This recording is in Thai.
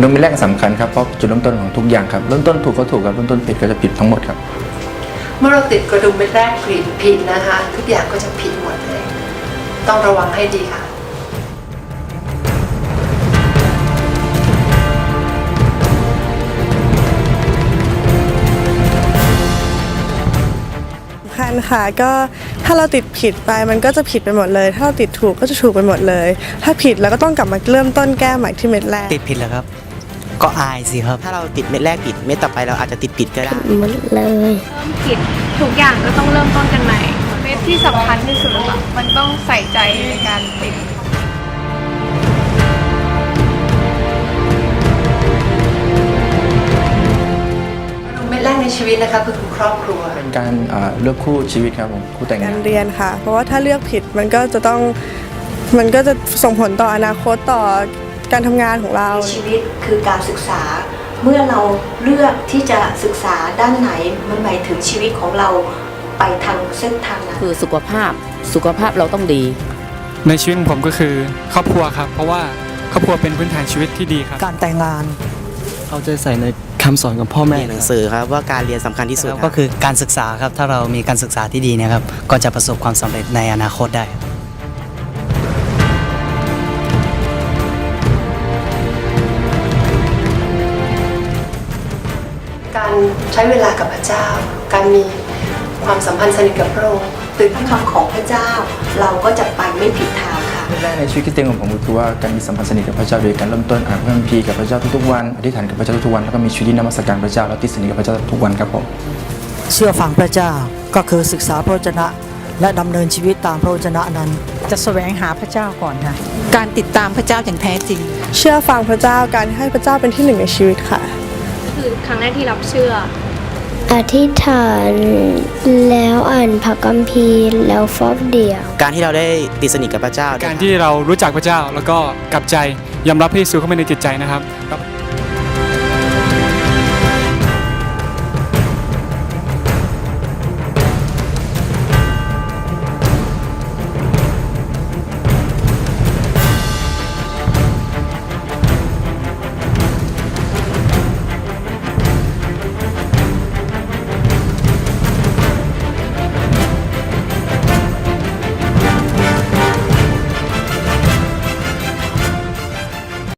นมเป็นแรกสำคัญครับเพราะจุดเริ่มต้นของทุกอย่างครับเริ่มต้นถูกก็ถูกครับเริ่มต้นผิดก็จะผิดทั้งหมดครับ เมื่อเราติดกระดุมเม็ดแรกผิดผิดนะคะ ทุกอย่างก็จะผิดหมดเลย ต้องระวังให้ดีค่ะสำคัญค่ะก็ถ้าเราติดผิดไปมันก็จะผิดไปหมดเลย ถ้าเราติดถูกก็จะถูกไปหมดเลย ถ้าผิดเราก็ต้องกลับมาเริ่มต้นแก้ใหม่ที่เม็ดแรกติดผิดแล้วครับ ก็อายสิครับ ถ้าเราติดเม็ดแรกผิดเม็ดต่อไปเราอาจจะติดผิดก็ได้ หมดเลยผิดทุกอย่างก็ต้องเริ่มต้นกันใหม่เม็ดที่สำคัญที่สุดอะมันต้องใส่ใจในการติดกระดุมเม็ดแรกในชีวิตนะคะคือคุณครอบครัว เป็นการอ่าเลือกคู่ชีวิตครับผมคู่แต่งกางารนเรียนค่ะ เพราะว่าถ้าเลือกผิดมันก็จะต้องมันก็จะส่งผลต่ออนาคตต่อ การทำงานของเรา ชีวิตคือการศึกษา เมื่อเราเลือกที่จะศึกษาด้านไหนมันหมายถึงชีวิตของเราไปทางเส้นทางนั้นคือสุขภาพสุขภาพเราต้องดี ในชีวิตของผมก็คือครอบครัวครับ เพราะว่าครอบครัวเป็นพื้นฐานชีวิตที่ดีครับ การแต่งงานเอาใจใส่ในคำสอนของพ่อแม่เรียนหนังสือครับว่าการเรียนสำคัญที่สุดแล้วคก็รับคือการศึกษาครับถ้าเรามีการศึกษาที่ดีเนะครับก็จะประสบความสำเร็จในอนาคตได้ การใช้เวลากับพระเจ้า การมีความสัมพันธ์สนิทกับพระองค์ตื่นคำของพระเจ้า เราก็จะไปไม่ผิดทางค่ะแรกในชีวิตคริสเตียนของผมก็คือว่าการมีสัมพันธ์สนิทกับพระเจ้าโดยการเริ่มต้นอ่านพระคัมภีร์กับพระเจ้าทุกๆวันอธิษฐานกับพระเจ้าทุกๆวันแล้วก็มีชีวิตที่นมัสการพระเจ้าและติดสนิทกับพระเจ้าทุกวันครับผมเชื่อฟังพระเจ้าก็คือศึกษาพระวจนะ และดำเนินชีวิตตามพระวจนะนั้น จะแสวงหาพระเจ้าก่อนค่ะ การติดตามพระเจ้าอย่างแท้จริง เชื่อฟังพระเจ้าการให้พระเจ้าเป็นที่หนึ่งในชีวิตค่ะ คือครั้งแรกที่รับเชื่อ อธิษฐานแล้วอ่านพระคัมภีร์แล้วฟอบเดียว การที่เราได้ติดสนิทกับพระเจ้าการที่เรารู้จักพระเจ้าแล้วก็กลับใจยอมรับพระเยซูเข้ามาในจิตใจนะครับ